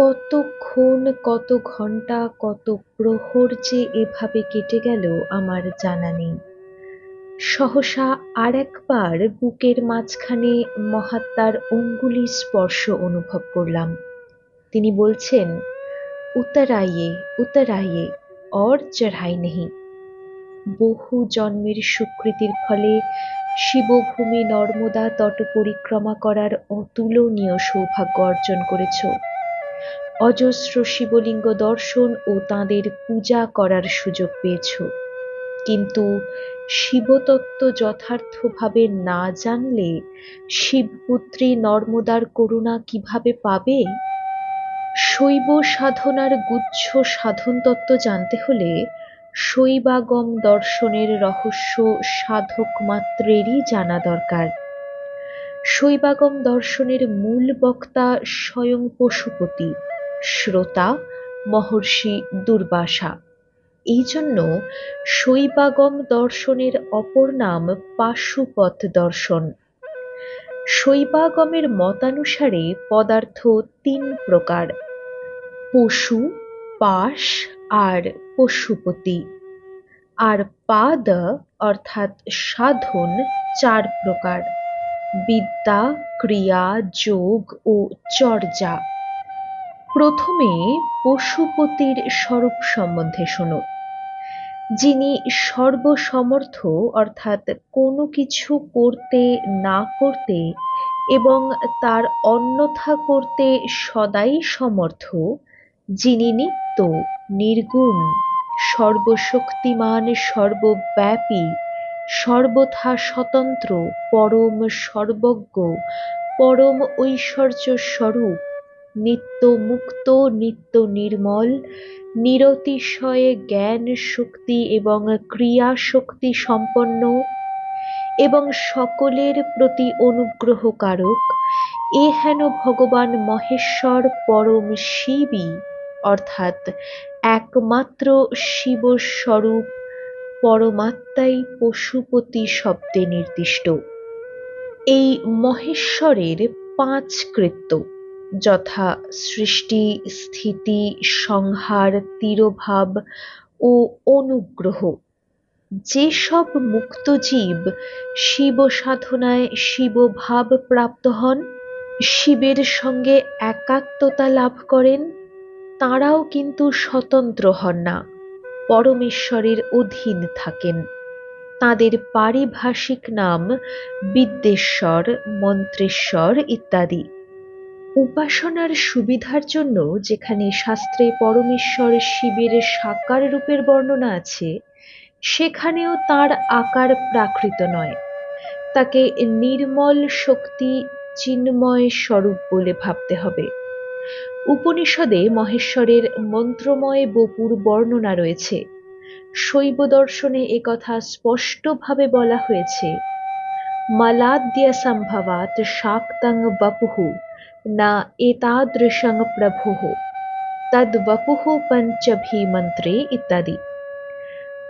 কতক্ষণ, কত ঘণ্টা, কত প্রহর যে এভাবে কেটে গেল আমার জানা নেই। সহসা আর একবার বুকের মাঝখানে মহাত্মার অঙ্গুলি স্পর্শ অনুভব করলাম। তিনি বলছেন উত্তর আইয়ে অর চড়াই নেহি। বহু জন্মের স্বীকৃতির ফলে শিবভূমি নর্মদা তট পরিক্রমা করার অতুলনীয় সৌভাগ্য অর্জন করেছ। অজস্র শিবলিঙ্গ দর্শন ও তাঁদের পূজা করার সুযোগ পেয়েছ। কিন্তু শিবতত্ত্ব যথার্থভাবে না জানলে শিবপুত্রী নর্মদার করুণা কীভাবে পাবে? শৈব সাধনার গুচ্ছ সাধনতত্ত্ব জানতে হলে শৈবাগম দর্শনের রহস্য সাধক মাত্রেরই জানা দরকার। শৈবাগম দর্শনের মূল বক্তা স্বয়ং পশুপতি। শ্রোতা, মহর্ষি দুর্বাসা। এই জন্য শৈবাগম দর্শনের অপর নাম পাশুপথ দর্শন। শৈবাগমের মতানুসারে পদার্থ তিন প্রকার, পশু, পাশ আর পশুপতি। আর পাদ অর্থাৎ সাধন চার প্রকার, বিদ্যা, ক্রিয়া, যোগ ও চর্যা। প্রথমে পশুপতির স্বরূপ সম্বন্ধে শোনো, যিনি সর্বসমর্থ, অর্থাৎ কোনো কিছু করতে না করতে এবং তার অন্যথা করতে সদাই সমর্থ, যিনি নিত্য, নির্গুণ, সর্বশক্তিমান, সর্বব্যাপী, সর্বথা স্বতন্ত্র, পরম সর্বজ্ঞ, পরম ঐশ্বর্য স্বরূপ নিত্য মুক্ত নিত্য নির্মল নিরতিশয়ে জ্ঞান শক্তি এবং ক্রিয়া শক্তি সম্পন্ন এবং সকলের প্রতি অনুগ্রহকারক, এ হেন ভগবান মহেশ্বর পরম শিবই, অর্থাৎ একমাত্র শিবস্বরূপ পরমাত্মাই পশুপতি শব্দে নির্দিষ্ট। এই মহেশ্বরের পাঁচ কৃত্য। যথা সৃষ্টি, স্থিতি, সংহার, তিরোভাব ও অনুগ্রহ। যেসব মুক্ত জীব শিব সাধনায় শিবভাব প্রাপ্ত হন, শিবের সঙ্গে একাত্মতা লাভ করেন, তাঁরাও কিন্তু স্বতন্ত্র হন না, পরমেশ্বরের অধীন থাকেন। তাদের পারিভাষিক নাম বিদ্যেশ্বর মন্ত্রেশ্বর ইত্যাদি। উপাসনার সুবিধার জন্য যেখানে শাস্ত্রে পরমেশ্বর শিবের সাকার রূপের বর্ণনা আছে, সেখানেও তার আকার প্রাকৃত নয়। তাকে নির্মল শক্তি চিন্ময় স্বরূপ বলে ভাবতে হবে। উপনিষদে মহেশ্বরের মন্ত্রময় বপুর বর্ণনা রয়েছে। শৈব দর্শনে একথা স্পষ্টভাবে বলা হয়েছে মালাদ্যসম্ভবাৎ শাক্তং বপুঃ। এতাদৃশং প্রভুঃ তদ্বপুঃ পঞ্চভি মন্ত্রে ইত্যাদি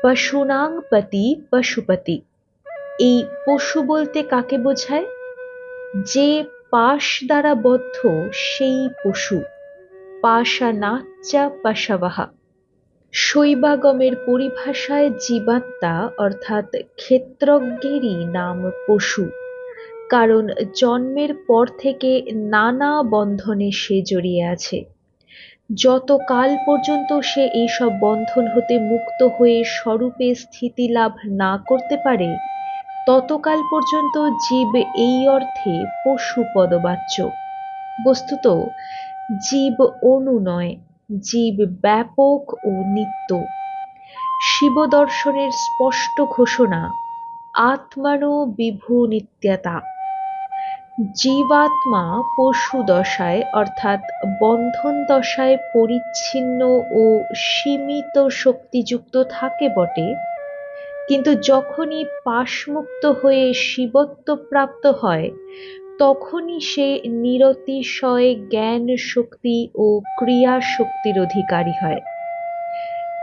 পশুনাং পতি পশুপতি এই পশু বলতে কাকে বোঝায়? যে পাশ দ্বারা বদ্ধ সেই পশু, পাশানাচ্চা পাশাবাহা। শৈবাগমের পরিভাষায় জীবাত্মা অর্থাৎ ক্ষেত্রজ্ঞেরই নাম পশু। কারণ জন্মের পর থেকে নানা বন্ধনে সে জড়িয়ে আছে। যত কাল পর্যন্ত সে এইসব বন্ধন হতে মুক্ত হয়ে স্বরূপে স্থিতি লাভ না করতে পারে, ততকাল পর্যন্ত জীব এই অর্থে পশু পদবাচ্য। বস্তুত, জীব অনু নয়, জীব ব্যাপক ও নিত্য। শিবদর্শনের স্পষ্ট ঘোষণা, আত্মানো বিভু নিত্যতা। জীবাত্মা পশু দশায়, অর্থাৎ বন্ধন দশায় পরিচ্ছিন্ন ও সীমিত শক্তিযুক্ত থাকে বটে। কিন্তু যখনই পাশমুক্ত হয়ে শিবত্ব প্রাপ্ত হয়, তখনই সে নিরতিশয় জ্ঞান শক্তি ও ক্রিয়া শক্তির অধিকারী হয়।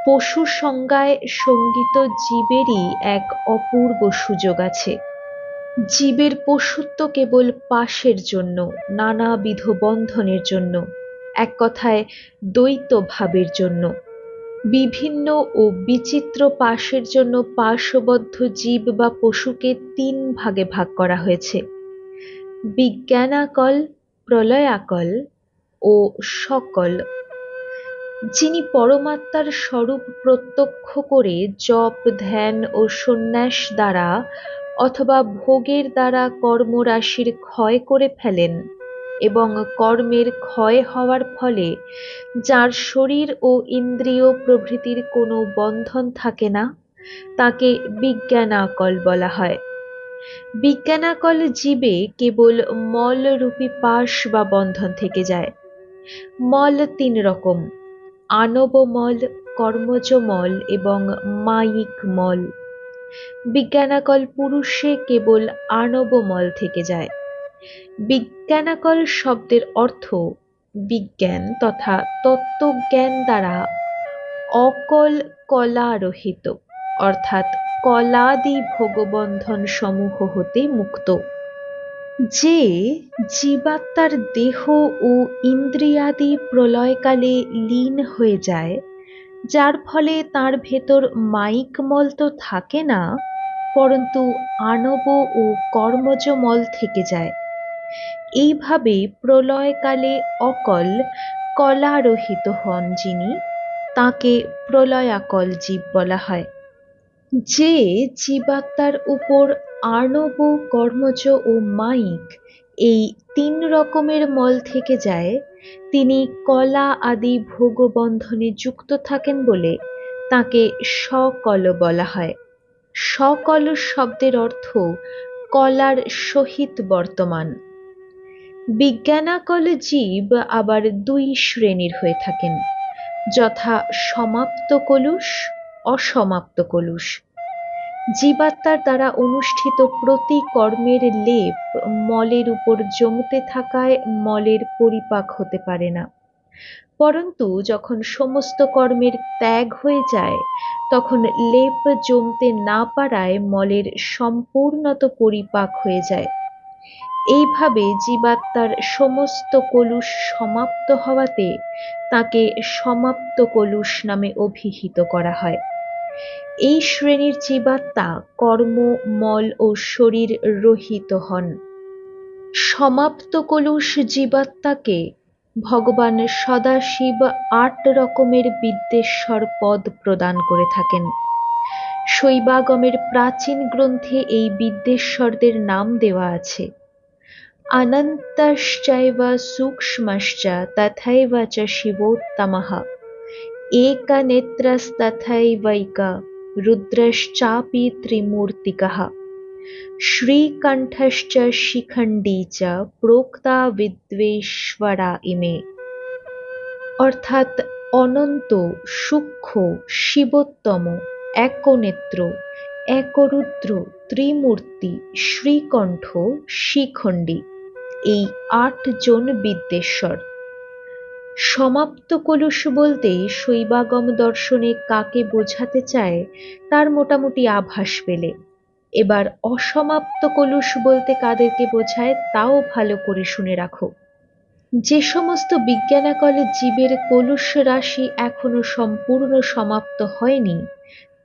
পশু সংজ্ঞায় সংগীত জীবেরই এক অপূর্ব সুযোগ আছে। জীবের পশুত্ব কেবল পাশের জন্য, নানাবিধ বন্ধনের জন্য, এক কথায় দ্বৈত ভাবের জন্য। বিভিন্ন ও বিচিত্র পাশের জন্য পার্শ্ববদ্ধ জীব বা পশুকে তিন ভাগে ভাগ করা হয়েছে। বিজ্ঞানাকল, প্রলয়াকল ও সকল। যিনি পরমাত্মার স্বরূপ প্রত্যক্ষ করে জপ, ধ্যান ও সন্ন্যাস দ্বারা অথবা ভোগের দ্বারা কর্মরাশির ক্ষয় করে ফেলেন এবং কর্মের ক্ষয় হওয়ার ফলে যার শরীর ও ইন্দ্রিয় প্রভৃতির কোনো বন্ধন থাকে না, তাকে বিজ্ঞানাকল বলা হয়। বিজ্ঞানাকল জীবে কেবল মলরূপী পাশ বা বন্ধন থেকে যায়। মল তিন রকম, আনবমল কর্মজ মল এবং মায়িক মল বিজ্ঞানাকল পুরুষে কেবল আনবমল থেকে যায়। বিজ্ঞানাকল শব্দের অর্থ বিজ্ঞান তথা তত্ত্বজ্ঞান দ্বারা অকল কলারহিত, অর্থাৎ কলাদি ভোগবন্ধন সমূহ হতে মুক্ত। যে জীবাত্মার দেহ ও ইন্দ্রিয়াদি প্রলয়কালে লীন হয়ে যায় যার ফলে তার ভেতর মাইক মল তো থাকে না, পরন্তু আনব ও কর্মজ মল থেকে যায়। এইভাবে প্রলয়কালে অকল কলারহিত হন যিনি, তাকে প্রলয়াকল জীব বলা হয়। যে জীবাত্মার উপর আর্ণব কর্মজ ও মাইক এই তিন রকমের মল থেকে যায়। তিনি কলা আদি ভোগবন্ধনে যুক্ত থাকেন বলে তাকে সকল বলা হয়। সকল শব্দের অর্থ কলার সহিত বর্তমান। বিজ্ঞানাকল জীব আবার দুই শ্রেণির হয়ে থাকেন, যথা সমাপ্ত কলুষ, অসমাপ্ত কলুষ। জীবাত্মার দ্বারা অনুষ্ঠিত প্রতি কর্মের লেপ মলের উপর জমতে থাকায় মলের পরিপাক হতে পারে না। পরন্তু যখন সমস্ত কর্মের ত্যাগ হয়ে যায়, তখন লেপ জমতে না পারায় মলের সম্পূর্ণত পরিপাক হয়ে যায়। এইভাবে জীবাত্মার সমস্ত কলুষ সমাপ্ত হওয়াতে তাকে সমাপ্ত কলুষ নামে অভিহিত করা হয়। এই শ্রেণির জীবাত্মা কর্ম, মল ও শরীর রহিত হন। সমাপ্ত কলুষ জীবাত্মাকে ভগবান সদাশিব আট রকমের বিদ্বেশ্বর পদ প্রদান করে থাকেন। শৈবাগমের প্রাচীন গ্রন্থে এই বিদ্বেশ্বরদের নাম দেওয়া আছে। অনন্তাশ্চৈব সূক্ষ্মশ্চা তথৈব চ শিবোত্তমঃ। एकनेत्रस्तथैवैक रुद्रश्चापि त्रिमूर्तिकः শ্রীকণ্ঠশ্চ শিখণ্ডী চ প্রোক্তা বিদ্বেশ্বরা ইমে অর্থাৎ অনন্ত সূক্ষ্ম শিবোত্তম একনেত্র একরুদ্র ত্রিমূর্তি শ্রীকণ্ঠ শিখণ্ডী এই আটজন বিদ্বেশ্বর সমাপ্ত কলুষ বলতে শৈবাগম দর্শনে কাকে বোঝাতে চায়, তার মোটামুটি আভাস পেলে। এবার অসমাপ্ত কলুষ বলতে কাদেরকে বোঝায়, তাও ভালো করে শুনে রাখো। যে সমস্ত বিজ্ঞানাকলে জীবের কলুষ রাশি এখনও সম্পূর্ণ সমাপ্ত হয়নি,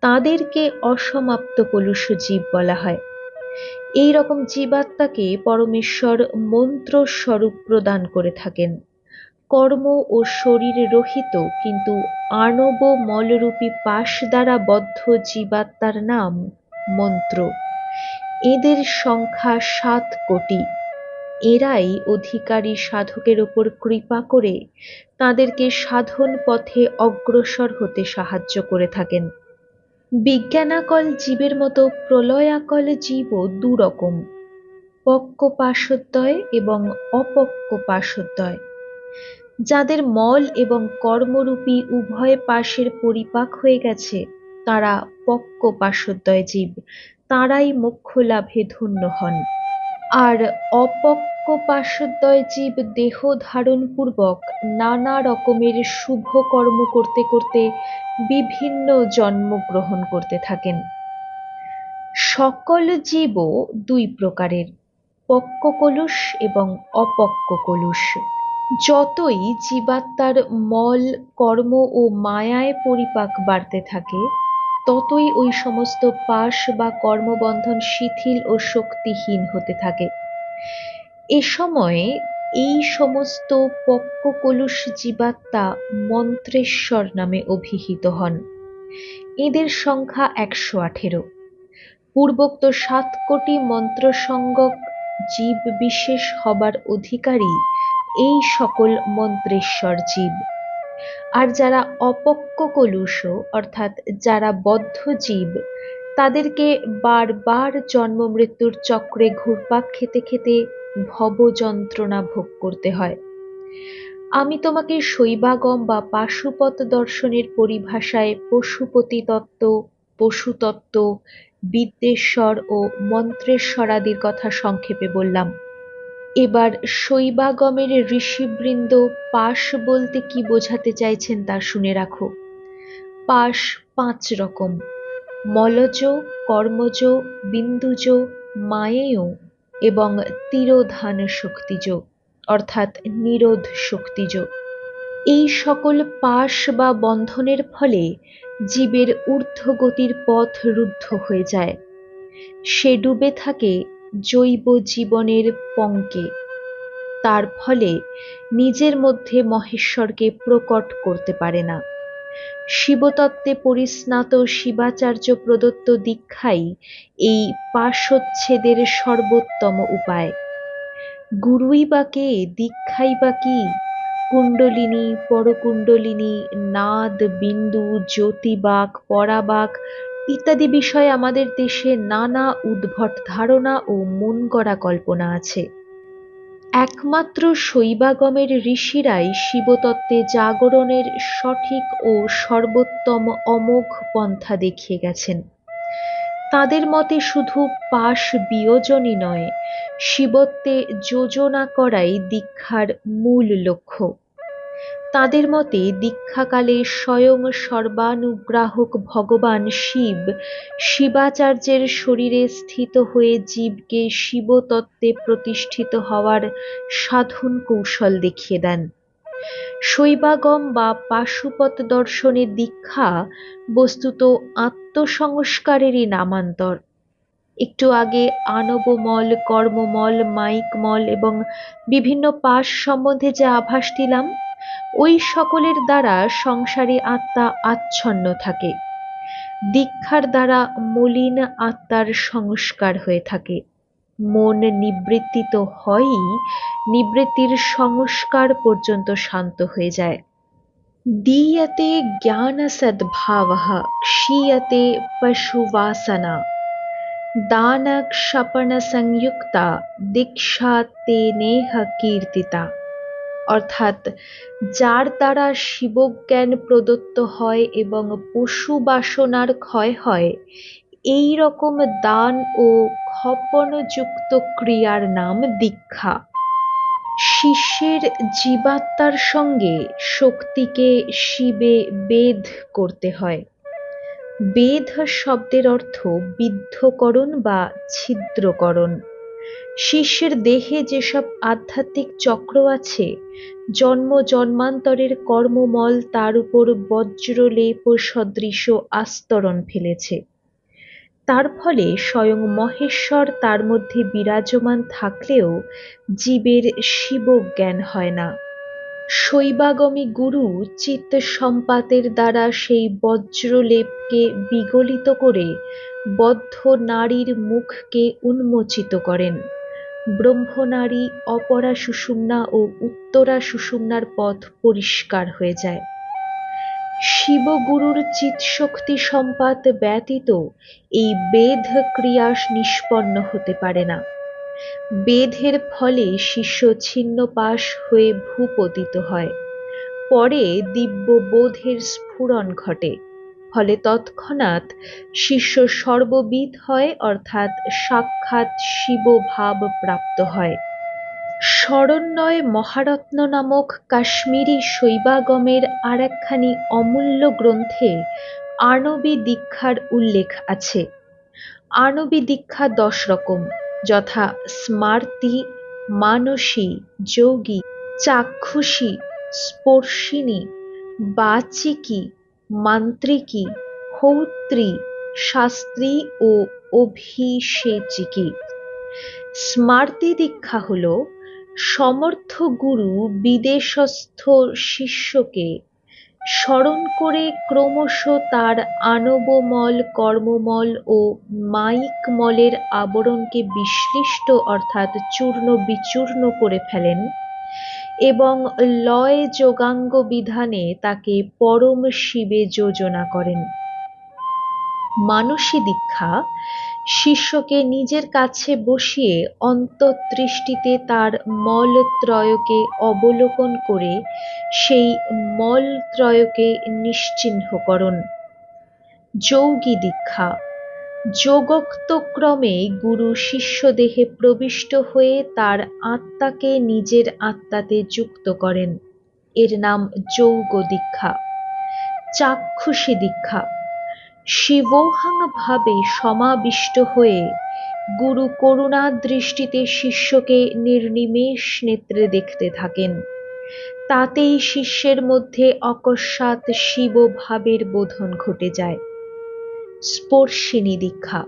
তাদেরকে অসমাপ্ত কলুষ জীব বলা হয়। এই রকম জীবাত্মাকে পরমেশ্বর মন্ত্র স্বরূপ প্রদান করে থাকেন। কর্ম ও শরীর রহিত, কিন্তু আণব মলরূপী পাশ দ্বারা বদ্ধ জীবাত্মার নাম মন্ত্র। এদের সংখ্যা সাত কোটি। এরাই অধিকারী সাধকের ওপর কৃপা করে তাদেরকে সাধন পথে অগ্রসর হতে সাহায্য করে থাকেন। বিজ্ঞানাকল জীবের মতো প্রলয়াকল জীবও দুরকম। পক্ক পাশোদ্দয় এবং অপক্ক পাশোদ্দয় যাদের মল এবং কর্মরূপী উভয় পাশের পরিপাক হয়ে গেছে, তারা পক্ক পাশোদ্দয় জীব, তারাই মোক্ষ লাভে ধন্য হন। আর অপক্ক পাশোদ্দয় জীব দেহ ধারণ পূর্বক নানা রকমের শুভ কর্ম করতে করতে বিভিন্ন জন্ম গ্রহণ করতে থাকেন। সকল জীবও দুই প্রকারের, পক্ক কলুষ এবং অপক্ক কলুষ। যতই জীবাত্মার মল, কর্ম ও মায়ায় পরিপাক বাড়তে থাকে, ততই ওই সমস্ত পাশ বা কর্মবন্ধন শিথিল ও শক্তিহীন হতে থাকে। এ সময়ে এই সমস্ত পক্ককলুষ জীবাত্মা মন্ত্রেশ্বর নামে অভিহিত হন। এদের সংখ্যা একশো আঠেরো। পূর্বোক্ত সাত কোটি মন্ত্রসঙ্গক জীব বিশেষ হবার অধিকারী এই সকল মন্ত্রেশ্বর জীব। আর যারা অপক্ক কলুষ, অর্থাৎ যারা বদ্ধ জীব, তাদেরকে বারবার জন্ম মৃত্যুর চক্রে ঘুরপাক খেতে খেতে ভব যন্ত্রণা ভোগ করতে হয়। আমি তোমাকে শৈবাগম বা পাশুপত দর্শনের পরিভাষায় পশুপতি তত্ত্ব, পশুতত্ত্ব বিদ্যেশ্বর ও মন্ত্রেশ্বরাদির কথা সংক্ষেপে বললাম। এবার শৈবাগমের ঋষিবৃন্দ পাশ বলতে কি বোঝাতে চাইছেন তা শুনে রাখো। পাশ পাঁচ রকম। মলজ, কর্মজ, বিন্দুজ মায়েয় এবং তিরোধান শক্তিজ, অর্থাৎ নিরোধ শক্তিজ। এই সকল পাশ বা বন্ধনের ফলে জীবের ঊর্ধ্বগতির পথ রুদ্ধ হয়ে যায়। সে ডুবে থাকে জৈব জীবনের পঙ্কে। তার ফলে নিজের মধ্যে মহেশ্বরকে প্রকট করতে পারে না। শিবতত্ত্বে পরিস্নাত শিবাচার্য প্রদত্ত দীক্ষাই এই পাশচ্ছেদের সর্বোত্তম উপায়। গুরুই বা কে, দীক্ষাই বা কি? কুণ্ডলিনী, পরকুণ্ডলিনী, নাদ, বিন্দু, জ্যোতিবাক, পরাবাক ইত্যাদি বিষয়ে আমাদের দেশে নানা উদ্ভট ধারণা ও মন গড়া কল্পনা আছে। একমাত্র শৈবাগমের ঋষিরাই শিবতত্ত্বে জাগরণের সঠিক ও সর্বোত্তম অমোঘ পন্থা দেখিয়ে গেছেন। তাদের মতে শুধু পাশ বিয়োজনই নয়, শিবত্বে যোজনা করাই দীক্ষার মূল লক্ষ্য। তাদের মতে দীক্ষাকালে স্বয়ং সর্বানুগ্রাহক ভগবান শিব, শিবাচার্যের শরীরে স্থিত হয়ে জীবকে শিবতত্ত্বে প্রতিষ্ঠিত হওয়ার সাধন কৌশল দেখিয়ে দেন। শৈবাগম বা পাশুপত দর্শনে দীক্ষা বস্তুত আত্মসংস্কারেরই নামান্তর। একটু আগে আনবমল, কর্মমল, মাইকমল এবং বিভিন্ন পাশ সম্বন্ধে যে আভাস দিলাম ওই সকলের দ্বারা সংসারী আত্মা আচ্ছন্ন থাকে। দীক্ষার দ্বারা মলিন আত্মার সংস্কার হয়ে থাকে। মন নিবৃত্তি তো হয়ই নিবৃত্তির সংস্কার পর্যন্ত শান্ত হয়ে যায়। দীয়তে জ্ঞান সদ্ভাব ক্ষীয়তে পশুবাসনা। দানক্ষপণ সংযুক্তা দীক্ষা তেনেহ কীর্তিতা। অর্থাৎ যার দ্বারা শিবজ্ঞান প্রদত্ত হয় এবং পশু বাসনার ক্ষয় হয়, এই রকম দান ও ক্ষপণযুক্ত ক্রিয়ার নাম দীক্ষা। শিষ্যের জীবাত্মার সঙ্গে শক্তিকে শিবে বেদ করতে হয়। বেদ শব্দের অর্থ বিদ্ধকরণ বা ছিদ্রকরণ। শিষ্যের দেহে যেসব আধ্যাত্মিক চক্র আছে, জন্ম জন্মান্তরের কর্মমল তার উপর বজ্রলেপ সদৃশ আস্তরণ ফেলেছে। তার ফলে স্বয়ং মহেশ্বর তার মধ্যে বিরাজমান থাকলেও জীবের শিব জ্ঞান হয় না। শৈবাগমী গুরু চিত্ত সম্পাতের দ্বারা সেই বজ্রলেপকে বিগলিত করে বদ্ধ নারীর মুখকে উন্মোচিত করেন। ব্রহ্মনারী অপরা সুষুম্না ও উত্তরা সুষুম্নার পথ পরিষ্কার হয়ে যায়। শিবগুরুর চিৎশক্তি সম্পাত ব্যতীত এই বেদ ক্রিয়া নিষ্পন্ন হতে পারে না। বেধের ফলে শিষ্য ছিন্নপাশ হয়ে ভূপতিত হয়। পরে দিব্য বোধের স্ফুরণ ঘটে। ফলে তৎক্ষণাৎ শিষ্য সর্ববিদ হয়, অর্থাৎ সাক্ষাৎ শিবভাব প্রাপ্ত হয়। শরণ্যয় মহারত্ন নামক কাশ্মীরি শৈবাগমের আর একখানি অমূল্য গ্রন্থে আণবী দীক্ষার উল্লেখ আছে। আণবী দীক্ষা দশ রকম। যথা স্মার্তি, মানসী, যোগী, চাক্ষুষী, স্পর্শিনী, বাচিকী, মান্ত্রিকী হৌত্রী শাস্ত্রী ও অভিষেচিকী। স্মার্তি দীক্ষা হল সমর্থ গুরু বিদেশস্থ শিষ্যকে স্মরণ করে ক্রমশ তার আনবমল, কর্মমল ও মাইক মলের আবরণকে বিশ্লিষ্ট অর্থাৎ চূর্ণ বিচূর্ণ করে ফেলেন এবং লয় যোগাঙ্গ বিধানে তাকে পরম শিবে যোজনা করেন। মানসী দীক্ষা শিষ্যকে নিজের কাছে বসিয়ে অন্তর্দৃষ্টিতে তার মলত্রয়কে অবলোকন করে সেই মলত্রয়কে নিশ্চিহ্নকরণ। যৌগী দীক্ষা। যোগোক্তক্রমে গুরু শিষ্যদেহে প্রবিষ্ট হয়ে তার আত্মাকে নিজের আত্মাতে যুক্ত করেন। এর নাম যৌগ দীক্ষা চাক্ষুষী দীক্ষা। শিবোহাংভাবে সমাবিষ্ট হয়ে গুরু করুণা দৃষ্টিতে শিষ্যকে নির্নিমেষ নেত্রে দেখতে থাকেন। তাতেই শিষ্যের মধ্যে অকস্মাৎ শিব ভাবের বোধন ঘটে যায়। স্পর্শিনী দীক্ষা।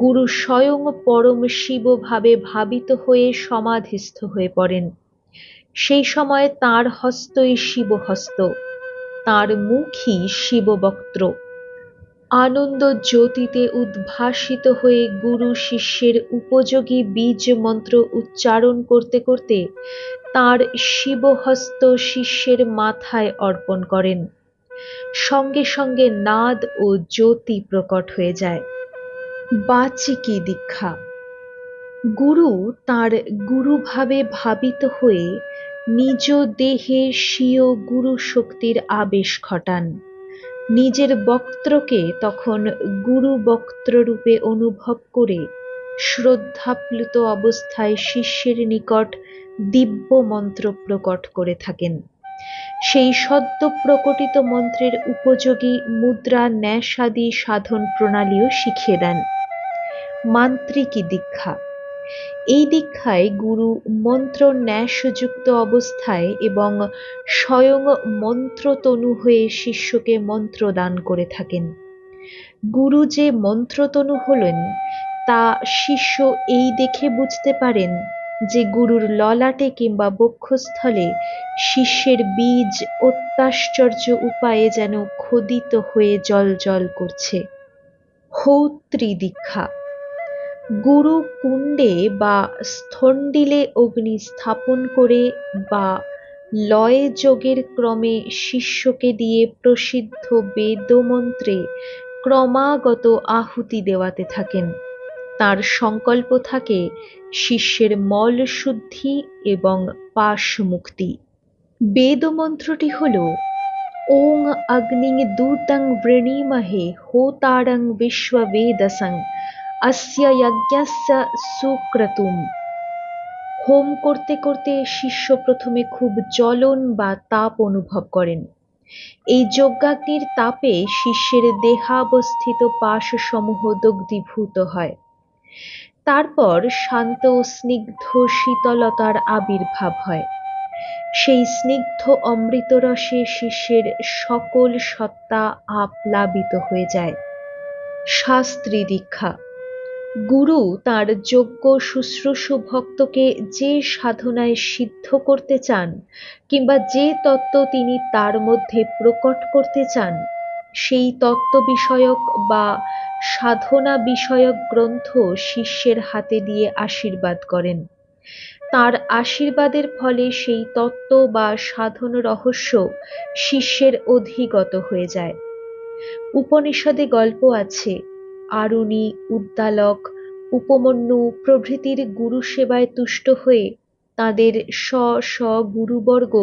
গুরু স্বয়ং পরম শিব ভাবে ভাবিত হয়ে সমাধিস্থ হয়ে পড়েন। সেই সময় তার হস্তই শিবহস্ত, তার মুখই শিববক্ত্র। আনন্দ জ্যোতিতে উদ্ভাসিত হয়ে গুরু শিষ্যের উপযোগী বীজ মন্ত্র উচ্চারণ করতে করতে তার শিবহস্ত শিষ্যের মাথায় অর্পণ করেন। সঙ্গে সঙ্গে নাদ ও জ্যোতি প্রকট হয়ে যায়। বাচিকি দীক্ষা? গুরু তার গুরুভাবে ভাবিত হয়ে নিজ দেহে স্বীয় গুরু শক্তির আবেশ ঘটান। নিজের বক্ত্রকে তখন গুরু বক্ত্ররূপে অনুভব করে শ্রদ্ধাপ্লুত অবস্থায় শিষ্যের নিকট দিব্য মন্ত্র প্রকট করে থাকেন। সেই সদ্য প্রকটিত মন্ত্রের উপযোগী মুদ্রা ন্যাসাদি সাধন প্রণালীও শিখিয়ে দেন। মান্ত্রিকী দীক্ষা। এই দীক্ষায় গুরু মন্ত্র ন্যাসযুক্ত অবস্থায় এবং স্বয়ং মন্ত্রতনু হয়ে শিষ্যকে মন্ত্র দান করে থাকেন। গুরু যে মন্ত্রতনু হলেন, তা শিষ্য এই দেখে বুঝতে পারেন যে গুরুর ললাটে কিংবা বক্ষস্থলে শিষ্যের বীজ অত্যাশ্চর্য উপায়ে যেন খোদিত হয়ে জল জল করছে। হৌত্রী দীক্ষা গুরু কুণ্ডে বা স্থণ্ডিলে অগ্নি স্থাপন করে বা লয়ে যোগের ক্রমে শিষ্যকে দিয়ে প্রসিদ্ধ বেদমন্ত্রে ক্রমাগত আহুতি দেওয়াতে থাকেন। তার সংকল্প থাকে শিষ্যের মল শুদ্ধি এবং পাশ মুক্তি। বেদমন্ত্রটি হল, ওং অগ্নিং দূতং বৃণীমহে হোতারং বিশ্ববেদসং অস্য যজ্ঞস্য সুক্রতুম হোম করতে করতে শিষ্য প্রথমে খুব জ্বলন বা তাপ অনুভব করেন। এই যজ্ঞাগ্নির তাপে শিষ্যের দেহাবস্থিত পাশসমূহ দগ্ধীভূত হয়। তারপর শান্ত ও স্নিগ্ধ শীতলতার আবির্ভাব হয়। সেই স্নিগ্ধ অমৃতরসে শিষ্যের সকল সত্তা আপ্লাবিত হয়ে যায়। শাস্ত্রী দীক্ষা। গুরু তার যোগ্য শুশ্রূষু ভক্তকে যে সাধনায় সিদ্ধ করতে চান, কিংবা যে তত্ত্ব তিনি তার মধ্যে প্রকট করতে চান, সেই তত্ত্ব বিষয়ক বা সাধনা বিষয়ক গ্রন্থ শিষ্যের হাতে দিয়ে আশীর্বাদ করেন। তার আশীর্বাদের ফলে সেই তত্ত্ব বা সাধন রহস্য শিষ্যের অধিগত হয়ে যায়। উপনিষদে গল্প আছে আরুণী, উদ্দালক, উপমন্যু প্রভৃতির গুরু সেবায় তুষ্ট হয়ে তাদের স্ব স্ব গুরুবর্গ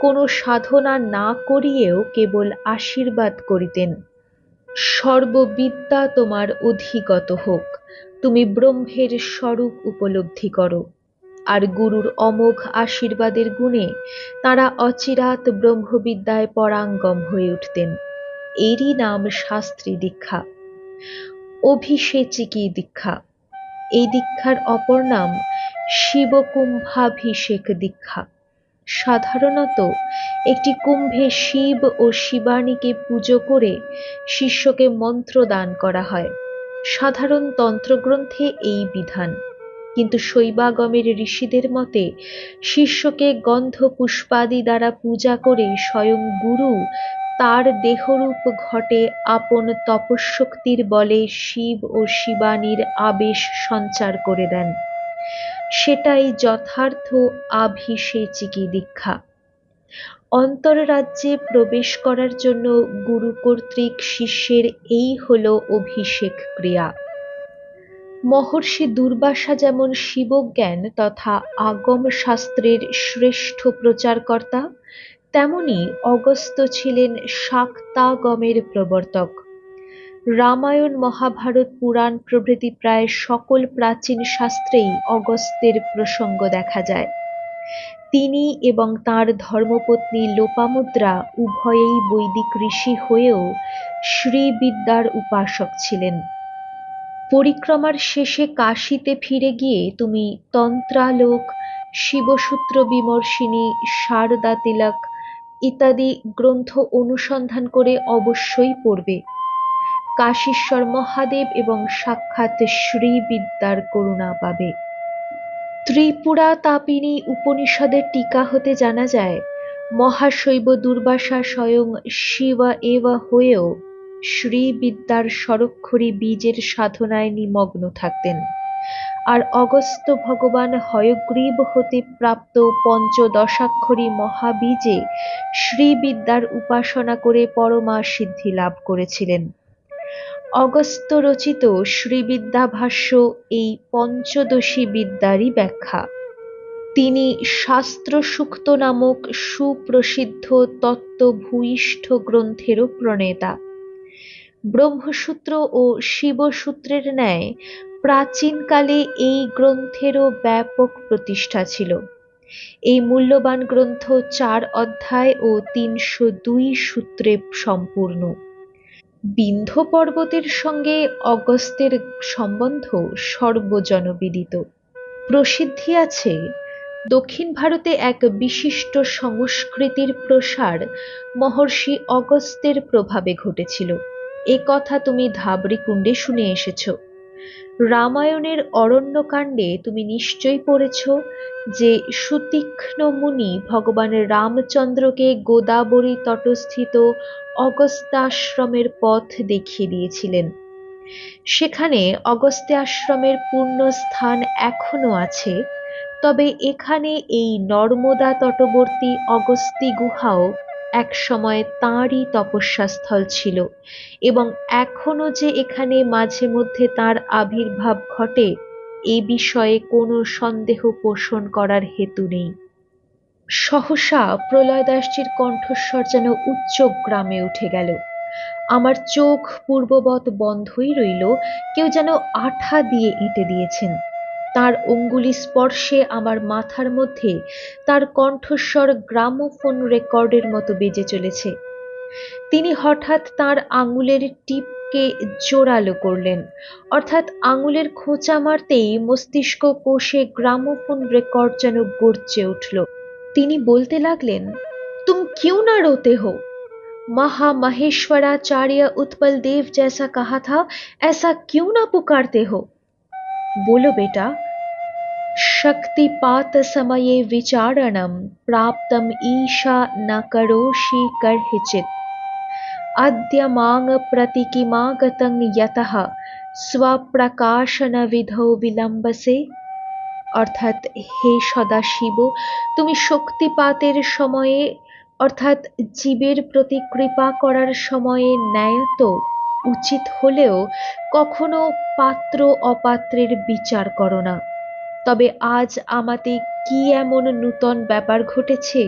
কোনো সাধনা না করিয়েও কেবল আশীর্বাদ করিতেন। সর্ববিদ্যা তোমার অধিগত হোক, তুমি ব্রহ্মের স্বরূপ উপলব্ধি করো। আর গুরুর অমোঘ আশীর্বাদের গুণে তারা অচিরাত ব্রহ্মবিদ্যায় পরাঙ্গম হয়ে উঠতেন। এরই নাম শাস্ত্রী দীক্ষা। অভিষেচিকী দীক্ষা। এই দীক্ষার অপর নাম শিবকুম্ভাভিষেক দীক্ষা। সাধারণত একটি কুম্ভে শিব ও শিবানীকে পুজো করে শিষ্যকে মন্ত্র দান করা হয়। সাধারণ তন্ত্রগ্রন্থে এই বিধান। কিন্তু শৈবাগমের ঋষিদের মতে শিষ্যকে গন্ধ পুষ্পাদি দ্বারা পূজা করে স্বয়ং গুরু তার দেহরূপ ঘটে আপন তপশক্তির বলে শিব ও শিবানীর আবেশ সঞ্চার করে দেন। সেটাই যথার্থ আভিষেচিকি দীক্ষা। অন্তররাজ্যে প্রবেশ করার জন্য গুরু কর্তৃক শিষ্যের এই হল অভিষেক ক্রিয়া। মহর্ষি দুর্বাসা যেমন শিবজ্ঞান তথা আগম শাস্ত্রের শ্রেষ্ঠ প্রচারকর্তা তেমনি অগস্ত্য ছিলেন শাক্তাগমের প্রবর্তক। রামায়ণ মহাভারত পুরাণ প্রভৃতি প্রায় সকল প্রাচীন শাস্ত্রেই অগস্ত্যের প্রসঙ্গ দেখা যায়। তিনি এবং তার ধর্মপত্নী লোপামুদ্রা উভয়েই বৈদিক ঋষি হয়েও শ্রীবিদ্যার উপাসক ছিলেন। পরিক্রমার শেষে কাশীতে ফিরে গিয়ে তুমি তন্ত্রালোক, শিবসূত্র বিমর্শিনী শারদা তিলক ইত্যাদি গ্রন্থ অনুসন্ধান করে অবশ্যই পড়বে। কাশীশ্বর মহাদেব এবং সাক্ষাৎ শ্রীবিদ্যার করুণা পাবে। ত্রিপুরা তাপিনী উপনিষদের টিকা হতে জানা যায়, মহাশৈব দুর্বাসা স্বয়ং শিব এব হয়েও শ্রীবিদ্যার স্বরক্ষরী বীজের সাধনায় নিমগ্ন থাকতেন। আর অগস্ত্য ভগবান হয়গ্রীব হতে প্রাপ্ত পঞ্চদশাক্ষরী মহাবীজে শ্রীবিদ্যার উপাসনা করে পরমা সিদ্ধি লাভ করেছিলেন। অগস্ত্য রচিত শ্রীবিদ্যাভাষ্য এই পঞ্চদশী বিদ্যারই ব্যাখ্যা। তিনি শাস্ত্রসূক্ত নামক সুপ্রসিদ্ধ তত্ত্বভূয়িষ্ঠ গ্রন্থেরও প্রণেতা। ব্রহ্মসূত্র ও শিবসূত্রের ন্যায় প্রাচীনকালে এই গ্রন্থেরও ব্যাপক প্রতিষ্ঠা ছিল। এই মূল্যবান গ্রন্থ চার অধ্যায় ও তিনশো দুই সূত্রে সম্পূর্ণ। বিন্ধ্য পর্বতের সঙ্গে অগস্ত্যের সম্বন্ধ সর্বজনবিদিত। প্রসিদ্ধি আছে, দক্ষিণ ভারতে এক বিশিষ্ট সংস্কৃতির প্রসার মহর্ষি অগস্ত্যের প্রভাবে ঘটেছিল। এ কথা তুমি ধাবড়িকুণ্ডে শুনে এসেছ। রামায়ণের অরণ্যকাণ্ডে তুমি নিশ্চয়ই পড়েছ যে সুতীক্ষ্ণ মুনি ভগবান রামচন্দ্রকে গোদাবরী তটস্থিত অগস্ত্যাশ্রমের পথ দেখিয়ে দিয়েছিলেন। সেখানে অগস্ত্যা আশ্রমের পূর্ণ স্থান এখনও আছে, তবে এখানে এই নর্মদা তটবর্তী অগস্তি গুহাও একসময় তাঁরই তপস্যাস্থল ছিল এবং এখনও যে এখানে মাঝে মধ্যে তার আবির্ভাব ঘটে, এ বিষয়ে কোনো সন্দেহ পোষণ করার হেতু নেই। সহসা প্রলয়দাসজির কণ্ঠস্বর যেন উচ্চ গ্রামে উঠে গেল। আমার চোখ পূর্ববৎ বন্ধই রইল, কেউ যেন আঠা দিয়ে এঁটে দিয়েছেন। তার অঙ্গুলি স্পর্শে আমার মাথার মধ্যে তার কণ্ঠস্বর গ্রামোফোন রেকর্ডের মতো বেজে চলেছে তিনি হঠাৎ তার আঙুলের টিপকে জোরালো করলেন অর্থাৎ আঙুলের খোঁচা মারতেই মস্তিষ্ক কোষে গ্রামোফোন রেকর্ড যেন গর্জে উঠল তিনি বলতে লাগলেন তুম क्यों না রোতে হো महामहेश्वराचार्य उत्पल देव जैसा कहा था ऐसा क्यों ना पुकारते हो बोलो बेटा शक्तिपात समये विचारणं प्राप्तम ईशा न करोषि कर्हिचित् अद्य माङ प्रतिकिमागतं यतः স্বপ্রকাশনবিধৌ বিলম্বসে অর্থাৎ হে সদাশিব তুমি শক্তিপাতের সময়ে অর্থাৎ জীবের প্রতি কৃপা করার সময়ে ন্যায়ত উচিত হলেও কখনো পাত্র অপাত্রের বিচার করো না তবে আজ আমাতে কি এমন নূতন ব্যাপার ঘটেছে,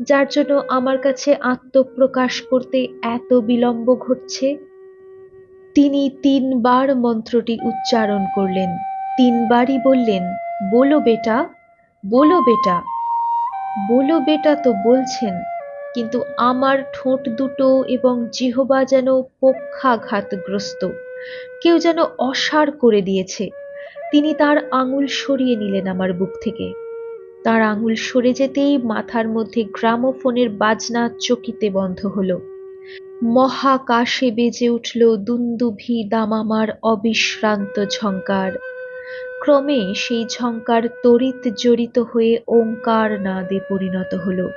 যার জন্য আমার কাছে আত্মপ্রকাশ করতে এত বিলম্ব ঘটছে? তিনি তিনবার মন্ত্রটি উচ্চারণ করলেন। তিনবারই বললেন, বলো বেটা বলো বেটা। বলো বেটা তো বলছেন, কিন্তু আমার ঠোঁট দুটো এবং জিহবা যেন পক্ষাঘাতগ্রস্ত। কেউ যেন অসার করে দিয়েছে। তিনি তার আঙুল সরিয়ে নিলেন আমার বুক থেকে। তার আঙুল সরে যেতেই মাথার মধ্যে গ্রামোফোনের বাজনা চকিতে বন্ধ হলো। মহাকাশে বেজে উঠল দুন্দুভি দামামার অবিশ্রান্ত ঝঙ্কার ক্রমে সেই ঝঙ্কার তড়িৎ জড়িত হয়ে ওঙ্কার নাদে পরিণত হলো।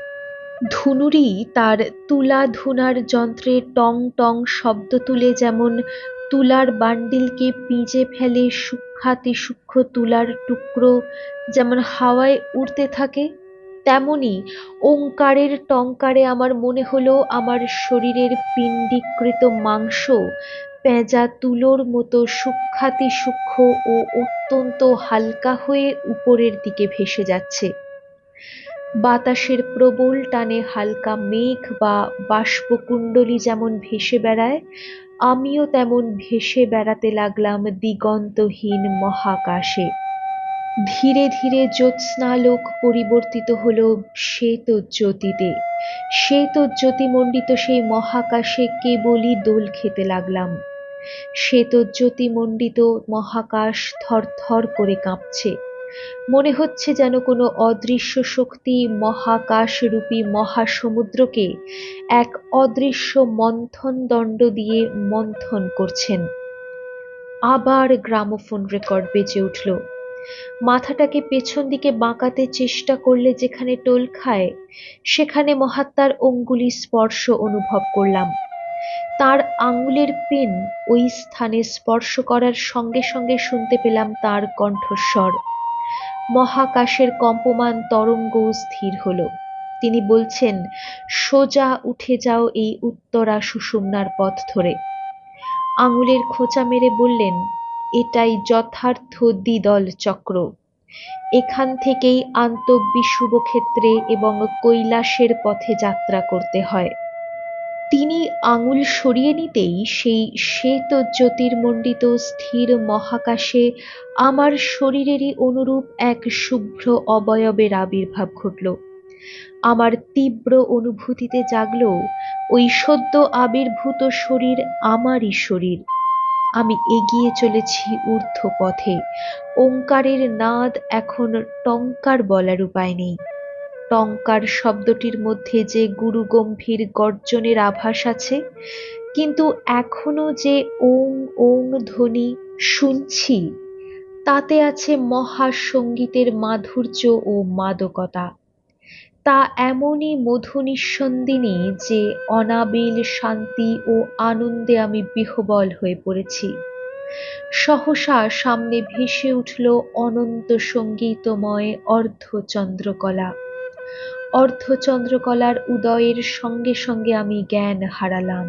ধুনুরি তার তুলা ধুনার যন্ত্রে টং টং শব্দ তুলে যেমন তুলার বান্ডিলকে পিঁজে ফেলে সূক্ষাতি সূক্ষ্ম তুলার টুকরো যেমন হাওয়ায় উড়তে থাকে, তেমনি ওঙ্কারের টঙ্কারে আমার মনে হলো আমার শরীরের পিণ্ডীকৃত মাংস পেঁজা তুলোর মতো সূক্ষাতি সূক্ষ্ম ও অত্যন্ত হালকা হয়ে উপরের দিকে ভেসে যাচ্ছে। বাতাসের প্রবল টানে হালকা মেঘ বা বাষ্পকুণ্ডলী যেমন ভেসে বেড়ায় আমিও তেমন ভেসে বেড়াতে লাগলাম দিগন্তহীন মহাকাশে। ধীরে ধীরে জ্যোৎস্নালোক পরিবর্তিত হল শ্বেত জ্যোতিতে শ্বেত জ্যোতিমণ্ডিত সেই মহাকাশে কেবলই দোল খেতে লাগলাম। শ্বেত জ্যোতিমণ্ডিত মহাকাশ থরথর করে কাঁপছে। মনে হচ্ছে যেন কোনো অদৃশ্য শক্তি মহাকাশরূপী মহাসমুদ্রকে এক অদৃশ্য মন্থন দণ্ড দিয়ে মন্থন করছেন। আবার গ্রামোফোন রেকর্ড বেজে উঠল। মাথাটাকে পেছন দিকে বাঁকাতে চেষ্টা করলে যেখানে টোল খায়, সেখানে মহাত্মার অঙ্গুলি স্পর্শ অনুভব করলাম। তার আঙুলের পেন ওই স্থানে স্পর্শ করার সঙ্গে সঙ্গে শুনতে পেলাম তার কণ্ঠস্বর। মহাকাশের কম্পমান তরঙ্গ স্থির হল। তিনি বলছেন, সোজা উঠে যাও এই উত্তরা সুষুম্নার পথ ধরে। আঙুলের খোঁচা মেরে বললেন, এটাই যথার্থ দ্বিদল চক্র। এখান থেকেই আন্তঃবিশুভ ক্ষেত্রে এবং কৈলাসের পথে যাত্রা করতে হয়। তিনি আঙুল সরিয়ে নিতেই সেই শ্বেত জ্যোতির্মণ্ডিত স্থির মহাকাশে আমার শরীরেরই অনুরূপ এক শুভ্র অবয়বের আবির্ভাব ঘটল। আমার তীব্র অনুভূতিতে জাগল ওই সদ্য আবির্ভূত শরীর আমারই শরীর। আমি এগিয়ে চলেছি ঊর্ধ্ব পথে ওঙ্কারের নাদ এখন টঙ্কার বলার উপায় নেই। টঙ্কার শব্দটির মধ্যে যে গুরুগম্ভীর গর্জনের আভাস আছে, কিন্তু এখনও যে ওং ওং ধ্বনি শুনছি, তাতে আছে মহাসঙ্গীতের মাধুর্য ও মাদকতা। তা এমনই মধু নিঃসন্দিনী যে অনাবিল শান্তি ও আনন্দে আমি বিহবল হয়ে পড়েছি। সহসা সামনে ভেসে উঠল অনন্ত সঙ্গীতময় অর্ধচন্দ্রকলা। অর্ধচন্দ্রকলার উদয়ের সঙ্গে সঙ্গে আমি জ্ঞান হারালাম।